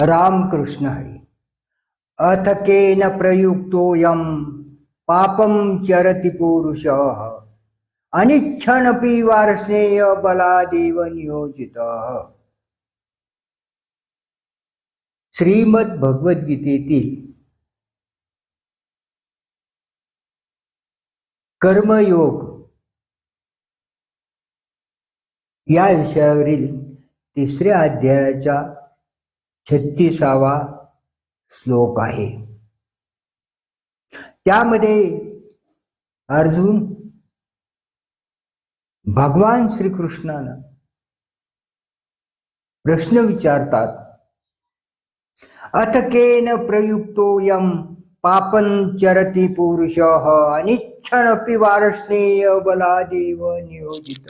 रामकृष्ण हरी। अथ केन प्रयुक्तोऽयं पापं चरति पुरुषः। अनिच्छनपि वार्ष्णेय बलादेव नियोजितः श्रीमद भगवद्गीतेतील कर्मयोग या विषयावरील तिसऱ्या अध्यायाच्या छत्तीसावा श्लोक आहे. त्यामध्ये अर्जुन भगवान श्रीकृष्णानं प्रश्न विचारतात अथ केन प्रयुक्तोऽयं पापं चरति पुरुषः अनिच्छनपि वार्ष्णेय बलादेव नियोजित।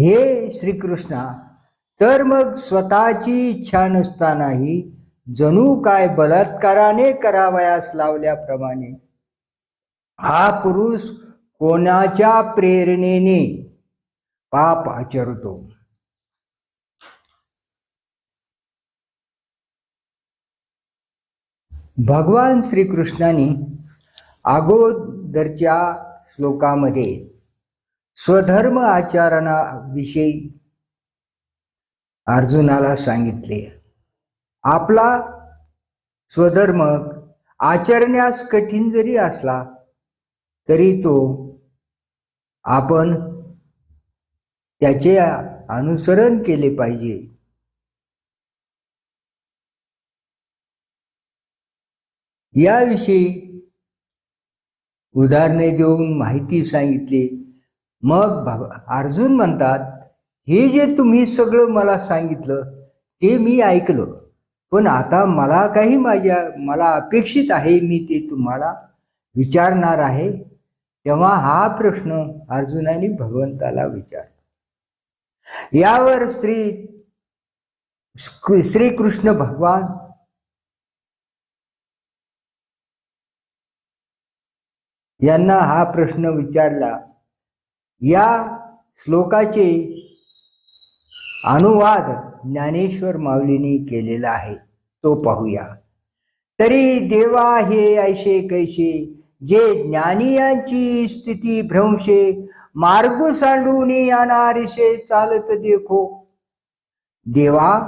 हे श्रीकृष्णा तर मग स्वतःची इच्छा नसतानाही जणू काय बलात्काराने करावयास लावल्याप्रमाणे हा पुरुष कोणाच्या प्रेरणेने पाप आचरतो? भगवान श्रीकृष्णाने अगोदरच्या श्लोकामध्ये स्वधर्म आचरणाविषयी अर्जुनाला सांगितले. आपला स्वधर्म आचरण्यास कठीण जरी असला तरी तो आपण त्याचे अनुसरण केले पाहिजे. याविषयी उदाहरणे देऊन माहिती सांगितली. मग अर्जुन म्हणतात हे जे तुम्ही सगळं मला सांगितलं ते मी ऐकलं. पण आता मला काही माझ्या मला अपेक्षित आहे मी ते तुम्हाला विचारणार आहे. तेव्हा हा प्रश्न अर्जुनाने भगवंताला विचार यावर श्री श्रीकृष्ण भगवान यांना हा प्रश्न विचारला. या श्लोकाचे अनुवाद ज्ञानेश्वर माऊलीने केलेला आहे. तो पाहूया. तरी देवा हे ऐशे कैशे जे ज्ञानियांची स्थिती भ्रंशे मार्ग सांडून येणारीशे चालत देखो. देवा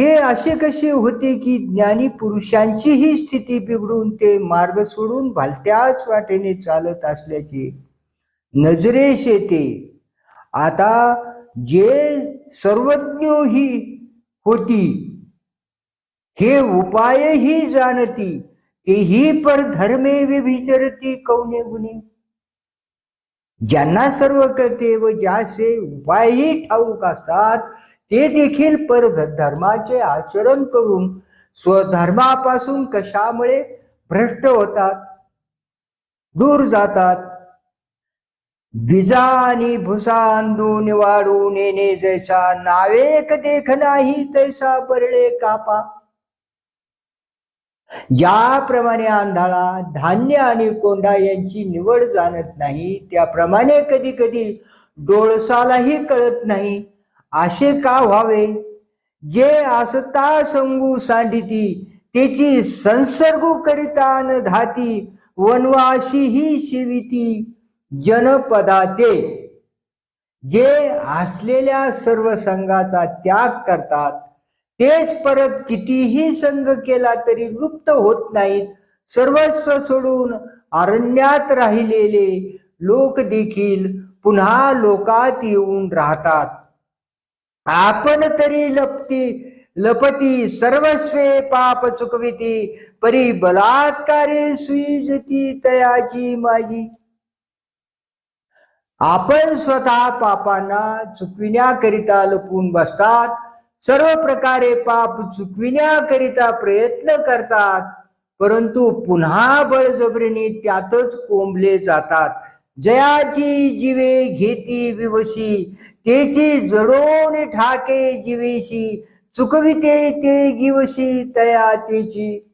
हे असे कसे होते की ज्ञानी पुरुषांची ही स्थिती बिघडून ते मार्ग सोडून भलत्याच वाटेने चालत असल्याचे नजरेश येते आता जे सर्वज्ञ ही होती हे उपायही जाणती तेही पर धर्मे विभिचरती कौने गुणे. ज्यांना सर्व कळते व ज्याचे उपायही ठाऊक असतात ते देखील पर धर्माचे आचरण करून स्वधर्मापासून कशामुळे भ्रष्ट होतात दूर जातात बिजा आणि भुसा वाढून येणे जैसा नावेक देख नाही तैसा परळे कापा. ज्याप्रमाणे आंधळा धान्य आणि कोंडा यांची निवड जाणत नाही. त्याप्रमाणे कधी कधी डोळसालाही कळत नाही. असे का व्हावे? जे असता संगू सांडिती त्याची संसर्गू करिता न धाती वनवाशी ही शिविती. जनपदाते जे असलेल्या सर्व संघाचा त्याग करतात तेच परत कितीही संघ केला तरी लुप्त होत नाहीत. सर्वस्व सोडून अरण्यात राहिलेले लोक देखील पुन्हा लोकात येऊन राहतात. आपण तरी लपती लपती सर्वस्वे पाप चुकविती परी बलात्कारे सुईजती तयाची माझी. आपण स्वतः पापांना चुकविण्याकरिता लपून बसतात. सर्व प्रकारे पाप चुकविण्याकरिता प्रयत्न करतात. परंतु पुन्हा बळजबरीने त्यातच कोंबले जातात. जयाची जीवे घेती विवशी तेची जडोन ठाके जीवेशी. चुकविते ते गिवशी तया तेची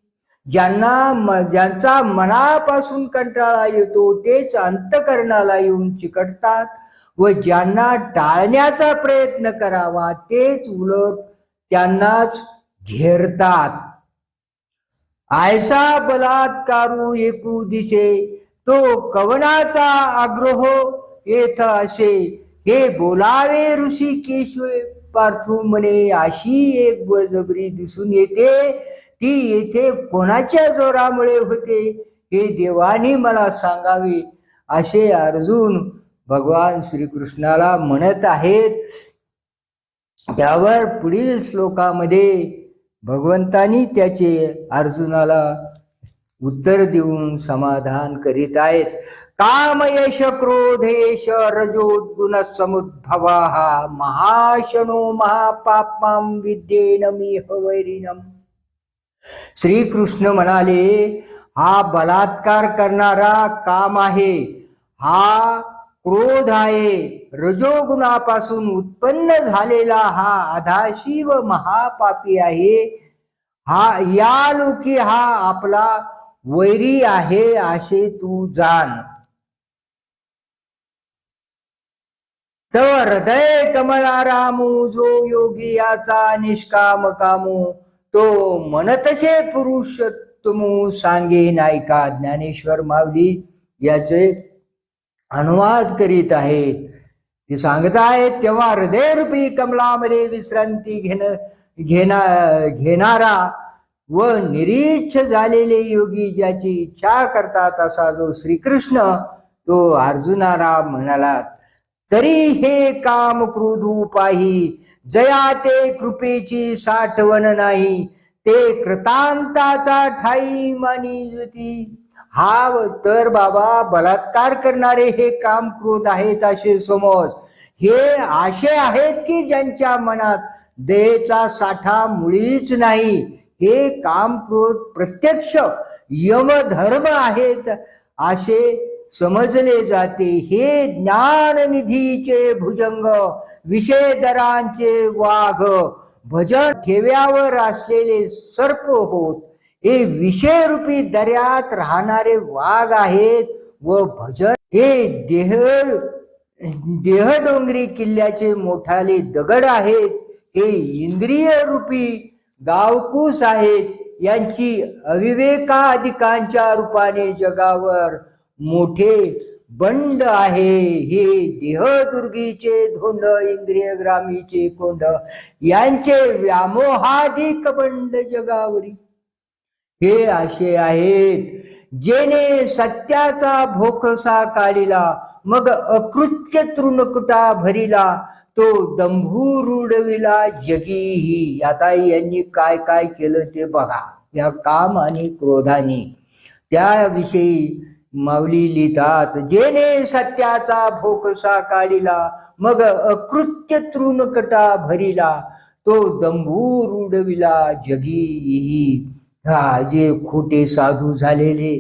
ज्यांना म- ज्यांचा मनापासून कंटाळा येतो तेच अंतकरणाला येऊन चिकटतात व ज्यांना टाळण्याचा प्रयत्न करावा तेच उलट त्यांनाच घेरतात. आयसा बलात्कारू एकू दिशे तो कवनाचा आग्रह येथ असे. हे बोलावे ऋषी केशवे पार्थू म्हणे अशी एक बळजबरी दिसून येते. ती येथे कोणाच्या जोरामुळे होते हे देवानी मला सांगावे. असे अर्जुन भगवान श्रीकृष्णाला म्हणत आहेत. त्यावर पुढील श्लोकामध्ये भगवंतानी त्याचे अर्जुनाला उत्तर देऊन समाधान करीत आहेत. कामयश क्रोधेश रजोद्गुण समुद्भवा महाशनो महापापमाम विद्येन मी वैरिणम श्रीकृष्ण म्हणाले हा बलात्कार करणारा काम आहे. हा क्रोध आहे. रजोगुणापासून उत्पन्न झालेला हा आधाशिव महापापी आहे. हा या लोकी हा आपला वैरी आहे असे तू जाण. तर हृदय कमला रामू जो योगी याचा निष्काम कामू तो मनतसे पुरुषोत्तमू सांगे नायका ज्ञानेश्वर माऊली याचे अनुवाद करीत आहेत. ते सांगत आहेत तेव्हा हृदयरूपी कमलामध्ये विश्रांती घेण घेणा घेणारा व निरीच्छ झालेले योगी ज्याची इच्छा करतात असा जो श्रीकृष्ण तो अर्जुनाला म्हणाला तरी हे काम क्रोधू पाही जया ते कृपेची साठवण नाही ते कृतांताचा ठाई मानी हा तर बाबा बलात्कार करणारे हे काम क्रोध आहेत असे समज हे असे आहेत की ज्यांच्या मनात दयेचा साठा मुळीच नाही. हे काम क्रोध प्रत्यक्ष यमधर्म आहेत असे समजले जाते. हे ज्ञाननिधीचे भुजंग विषयदरांचे वाघ भजन ठेव्यावर असलेले सर्प होत. हे विषयरूपी दर्यात राहणारे वाघ आहेत व भजन. हे देह देहडोंगरी किल्ल्याचे मोठाले दगड आहेत. हे इंद्रिय रूपी गावकूस आहेत. यांची अविवेकाधिकांच्या रूपाने जगावर मोठे बंड आहे. हे देहदुर्गीचे धोंड इंद्रिय ग्रामीचे कोंड यांचे व्यामोहाधिक बंड जगावरी. हे असे आहेत जेने सत्याचा भोकसा काढिला मग अकृत्य तृणकुटा भरिला तो दंभू रुडविला जगीही आता यांनी काय काय केलं ते बघा. या काम आणि क्रोधाने. त्याविषयी माऊली लिहितात जेने सत्याचा भोकसा काढिला मग अकृत्य तृणकटा भरिला तो दंभू रुडविला जगीही. हा जे खोटे साधू झालेले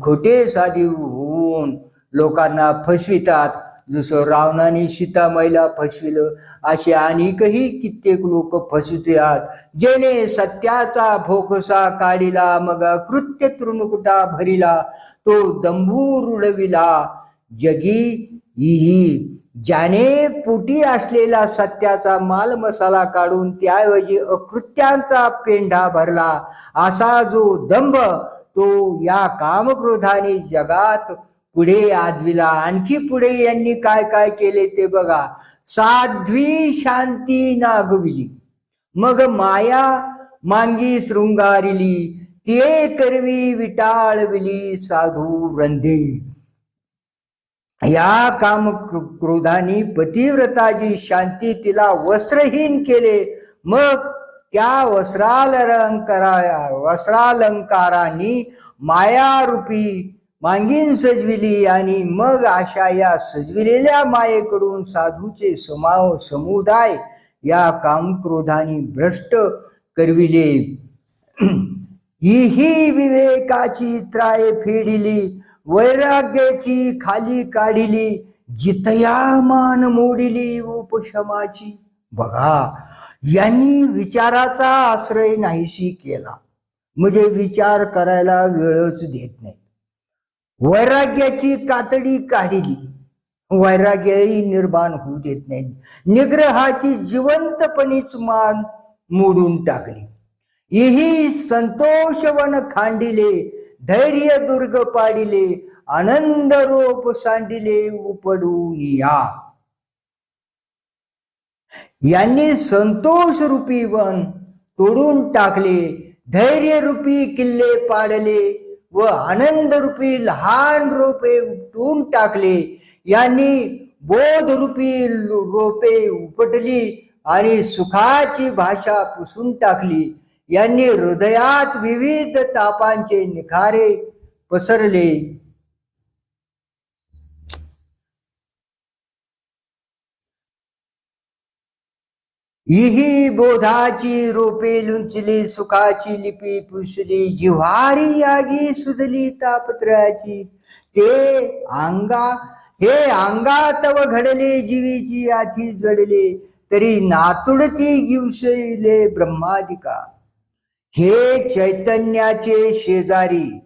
खोटे साधू होऊन लोकांना फसवितात. जसं रावणाने सीतामाईला फसविलं असे अनेकही कित्येक लोक फसवितात. जेने सत्याचा भोकसा काढिला मग कृत्य तृणकुटा भरिला तो दंभू रुडविला जगी इही. ज्याने पोटी असलेला सत्याचा माल मसाला काढून त्याऐवजी अकृत्यांचा पेंढा भरला असा जो दंभ तो या कामक्रोधाने जगात पुढे आदविला. आणखी पुढे यांनी काय काय केले ते बघा. साध्वी शांती नागविली. मग माया मांगी शृंगारिली. ते करवी विटाळविली साधू रंधे या काम क्रोधानी क्रोधाने पतिव्रताची शांती तिला वस्त्रहीन केले. मग त्या वस्त्रालंकारा वस्त्रालंकारांनी मायारूपी मांगीन सजविली आणि मग अशा या सजविलेल्या मायेकडून साधूचे समाव समुदाय या कामक्रोधाने भ्रष्ट करविले. ही विवेकाची त्राय फेडिली वैराग्याची खाली काढिली जितया मान मोडिली उपशमाची. बघा यांनी विचाराचा आश्रय नाहीशी केला. म्हणजे विचार करायला वेळच देत नाही. वैराग्याची कातडी काढिली. वैराग्यही निर्माण होऊ देत नाही. निग्रहाची जिवंतपणीच मान मोडून टाकली. इही संतोषवन खांडिले धैर्य दुर्ग पाडिले आनंद रोप सांडिले उपडून या यांनी संतोष रूपी वन तोडून टाकले धैर्य रूपी किल्ले पाडले व आनंद रूपी लहान रोपे उपटून टाकले. यांनी बोध रूपी रोपे उपटली आणि सुखाची भाषा पुसून टाकली. यांनी हृदयात विविध तापांचे निखारे पसरले. इही बोधाची रोपे लुंचली सुखाची लिपी पुसली जिव्हारी यागी सुधली तापत्रयाची ते अंगा हे अंगातव घडले जीवीची आधी जडले तरी नातुडती गिवसले ब्रह्मादिका. हे चैतन्याचे शेजारी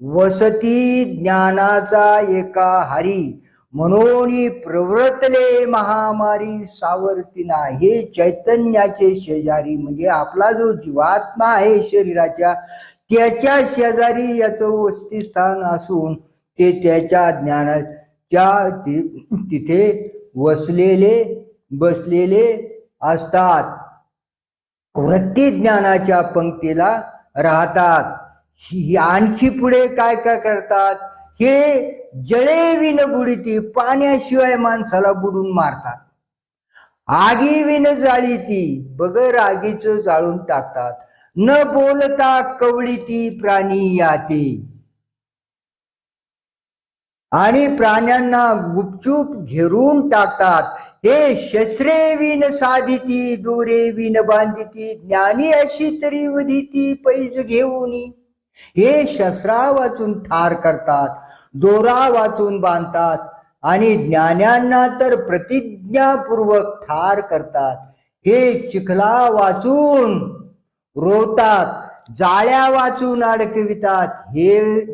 वसती ज्ञानाचा एका हरी. म्हणून प्रवृतले महामारी सावरतीना हे चैतन्याचे शेजारी म्हणजे आपला जो जीवात्मा आहे शरीराच्या त्याच्या शेजारी याचं वस्तीस्थान असून ते त्याच्या ज्ञानाच्या ति- तिथे वसलेले बसलेले असतात. वृत्ती ज्ञानाच्या पंक्तीला राहतात. आणखी पुढे काय काय करतात? हे जळे विन बुडीती पाण्याशिवाय माणसाला बुडून मारतात. आगी विन जाळी ती बगर आगीच जाळून टाकतात. न बोलता कवळी ती प्राणी याते. आणि प्राण्यांना गुपचूप घेरून टाकतात. हे शस्त्रे विन साधिती दोरे विन बांधिती ज्ञानी अशी तरी वधिती पैज घेऊन. हे शस्त्रा वाचून ठार करतात दोरा वाचून बांधतात आणि ज्ञान्यांना तर प्रतिज्ञापूर्वक ठार करतात. हे चिखला वाचून रोवतात जाळ्या वाचून अडकवितात. हे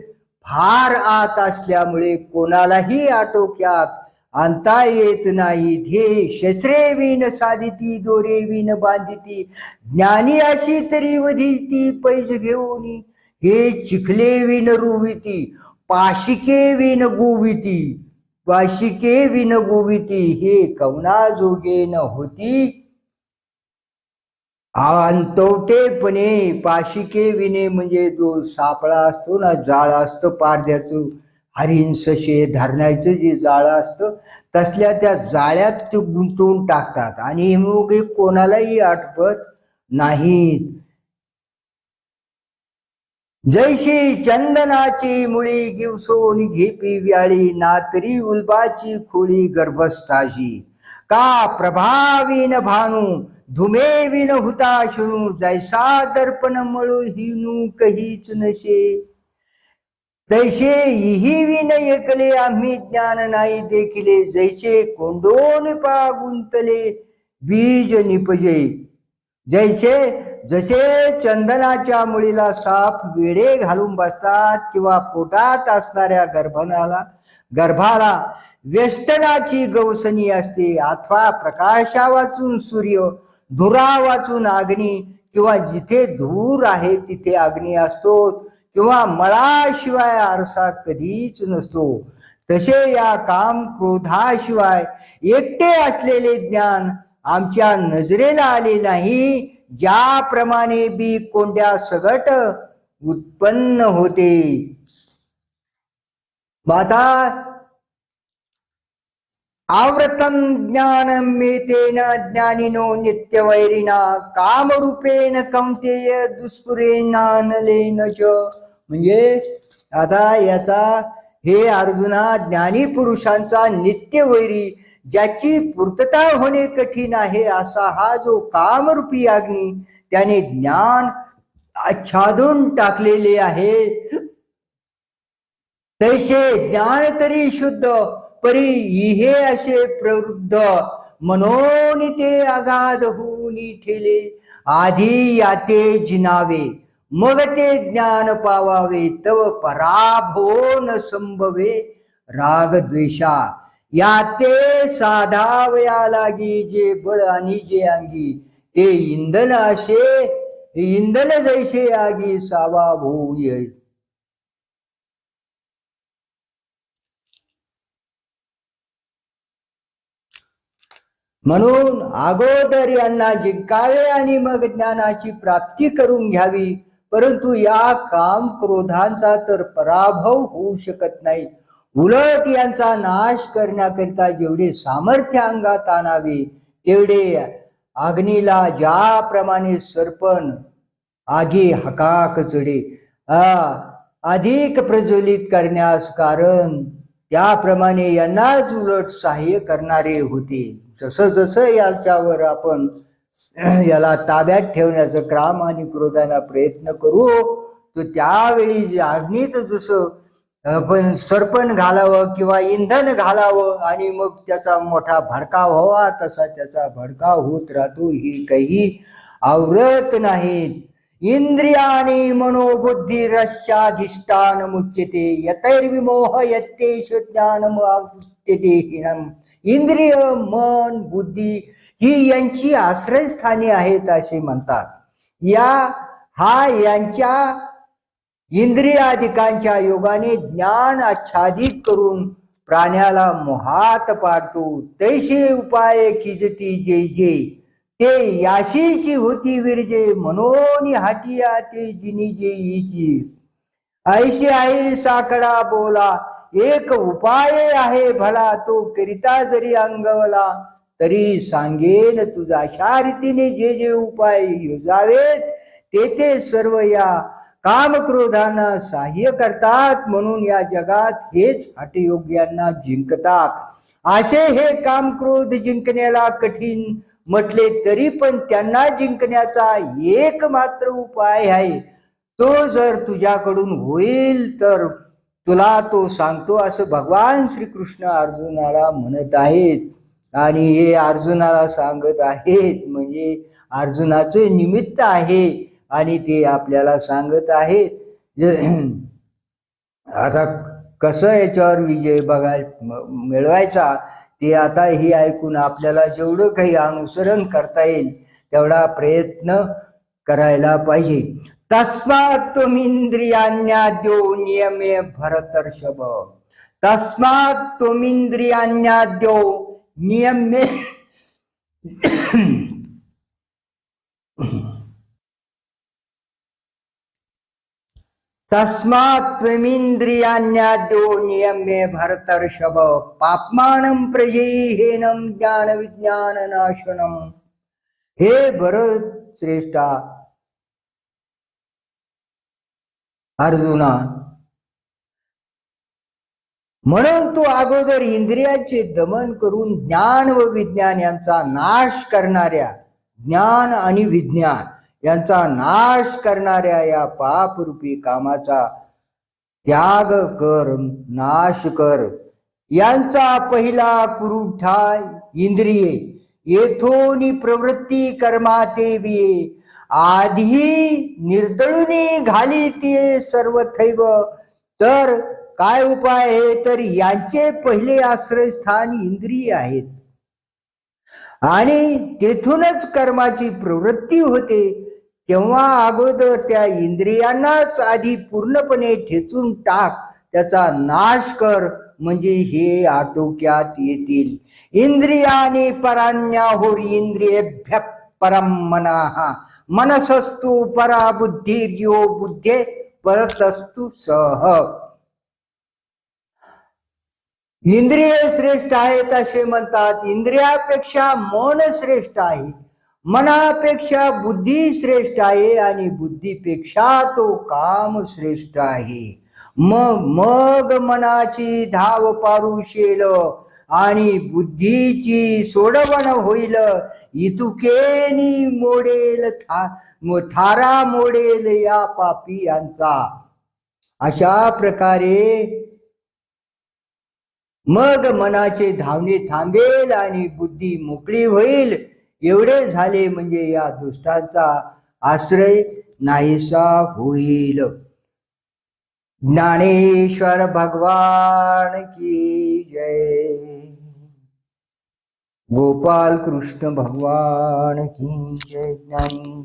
फार आत असल्यामुळे कोणालाही आटोक्यात आणता येत नाही हे शस्त्रे विन साधिती दोरे विन बांधिती ज्ञानी अशी तरी वधिती पैज घेऊन हे चिखले विन रुविती पाशिके विन गोविती पाशिके विन गोविती हे कवना जोगे न होती अंतवटेपणे पाशिके विने म्हणजे जो सापळा असतो ना जाळ असतो पारद्याचं हरिण धरण्याचं जे जाळं असतं तसल्या त्या जाळ्यात ते गुंतवून टाकतात. आणि मग हे कोणालाही आठवत नाहीत. जैशी चंदनाची मुळी गिवसून घेपी व्याळी नातरी उल्बाची खोळी गर्भस्थाशी. का प्रभावीन भानू धुमेविन हुता शुणू जैसा दर्पण मळू हिनू कहीच नशे. तैसे इही विन एकले आम्ही ज्ञान नाही देखिले. जैसे कोंडोन पा गुंतले बीज निपजे. जैसे जसे चंदनाच्या मुळीला साप वेडे घालून बसतात किंवा पोटात असणाऱ्या गर्भनाला गर्भाला व्यस्तनाची गवसणी असते. अथवा प्रकाशा वाचून सूर्य धुरा वाचून अग्नी किंवा जिथे धूर आहे तिथे अग्नी असतो. किंवा मळाशिवाय आरसा कधीच नसतो. तसे या काम क्रोधाशिवाय एकटे असलेले ज्ञान आमच्या नजरेला आले नाही. ज्याप्रमाणे बी कोंड्या सगट उत्पन्न होते. माता आवृतम ज्ञान मेतेन ज्ञानिनो नित्यवैरिना कामरूपेण कौंतेय दुष्पुरेणानलेन च. म्हणजे आता याचा हे अर्जुना ज्ञानी पुरुषांचा नित्यवैरी ज्याची पूर्तता होणे कठीण आहे असा हा जो कामरूपी अग्नी त्याने ज्ञान आच्छादून टाकलेले आहे. तैसे ज्ञान तरी शुद्ध परी इहे असे प्रवृद्ध मनोनी ते अगाध होऊन ठेले आधी याते जिनावे. मग ते ज्ञान पावावे तव पराभो न संभवे. राग द्वेषा या ते साधावया लागी जे बळ आणि जे अंगी. ते इंधन असे इंधन जैसे आगी सावा भूय म्हणून अगोदर यांना जिंकावे आणि मग ज्ञानाची प्राप्ती करून घ्यावी. परंतु या काम क्रोधांचा तर पराभव होऊ शकत नाही. उलट यांचा नाश करण्याकरिता जेवढे सामर्थ्य अंगात आणावे तेवढे अग्नीला ज्याप्रमाणे सरपण आगी हकाक चढे. अधिक प्रज्वलित करण्यास कारण त्याप्रमाणे यांनाच उलट सहाय्य करणारे होते. जसं जसं याच्यावर आपण याला ताब्यात ठेवण्याचं क्राम आणि क्रोधाना प्रयत्न करू तो त्यावेळी अग्नीत जसं आपण सरपण घालावं किंवा इंधन घालावं आणि मग त्याचा मोठा भडकाव व्हावा तसा त्याचा भडकाव होत राहतो ही काही आवरत नाहीत. इंद्रियाने मनोबुद्धी रस्याधिष्ठान मुच्यते यतैर्विमोह यत्तेष ज्ञानमुच्यते हिणम इंद्रिय मन बुद्धी ही यांची आश्रयस्थाने आहेत असे म्हणतात. या हा यांच्या इंद्रियाधिकांच्या योगाने ज्ञान आच्छादित करून प्राण्याला मोहात पाडतो. तैसे उपाय किजती जे जे. ते याशीची होती विरजे मनोनी हाटिया ते जिनी जे ऐशी आई साकडा बोला एक उपाय आहे भला तो करिता जरी अंगवला तरी सांगेन तुझा अशा रीतीने जे जे उपाय योजावेत ते ते सर्व या कामक्रोधांना सहाय्य करतात. म्हणून या जगात हेच हटयोग्यांना जिंकतात. असे हे कामक्रोध जिंकण्याला कठीण म्हटले तरी पण त्यांना जिंकण्याचा एक मात्र उपाय आहे. तो जर तुझ्याकडून होईल तर तुला तो सांगतो असं भगवान श्रीकृष्ण अर्जुनाला म्हणत आहेत. आणि हे अर्जुनाला सांगत आहेत म्हणजे अर्जुनाचे निमित्त आहे आणि ते आपल्याला सांगत आहेत. आता कसं याच्यावर विजय बघायला मिळवायचा ते आता हे ऐकून आपल्याला जेवढं काही अनुसरण करता येईल तेवढा प्रयत्न करायला पाहिजे. तस्मात्मिंद्रियान्याद्यो नियमे भरतर्षभ। तस्मात्मिंद्रियान्याद्यो नियमे तस्मात् नियमे भरतर्षभ। पापमानं प्रजेहेनं ज्ञान विज्ञान नाशनम हे भरत श्रेष्ठा अर्जुना. म्हणून तू अगोदर इंद्रियाचे दमन करून ज्ञान व विज्ञान यांचा नाश करणाऱ्या ज्ञान आणि विज्ञान यांचा नाश करणाऱ्या या पापरूपी कामाचा त्याग कर नाश कर. यांचा पहिला पुरुठा इंद्रिये. येथोनी प्रवृत्ती कर्मा देवी आधी निर्दळुनी घाली ते सर्व थैव. तर काय उपाय आहे? तर यांचे पहिले आश्रयस्थान इंद्रिय आहेत. आणि तेथूनच कर्माची प्रवृत्ती होते. तेव्हा अगोदर त्या इंद्रियांनाच आधी पूर्णपणे ठेचून टाक. त्याचा नाश कर. म्हणजे हे आटोक्यात येतील. इंद्रियाने पराण्याहोर इंद्रियभ्य परम मनाहा मनसस्तु परा बुद्धिर्यो बुद्धे परतस्तु सह इंद्रिय श्रेष्ठ आहेत असे म्हणतात. इंद्रियापेक्षा मन श्रेष्ठ आहे. मनापेक्षा बुद्धी श्रेष्ठ आहे आणि बुद्धीपेक्षा तो काम श्रेष्ठ आहे. मग मग मनाची धाव पारुशेल आणि बुद्धीची सोडवण होईल. इतुकेनी मोडेल था थारा मोडेल या पापी यांचा. अशा प्रकारे मग मनाचे धावणे थांबेल आणि बुद्धी मोकळी होईल. एवढे झाले म्हणजे या दुष्टांचा आश्रय नाहीसा होईल. ज्ञानेश्वर भगवान की जय. गोपाल कृष्ण भगवान की जय ज्ञानी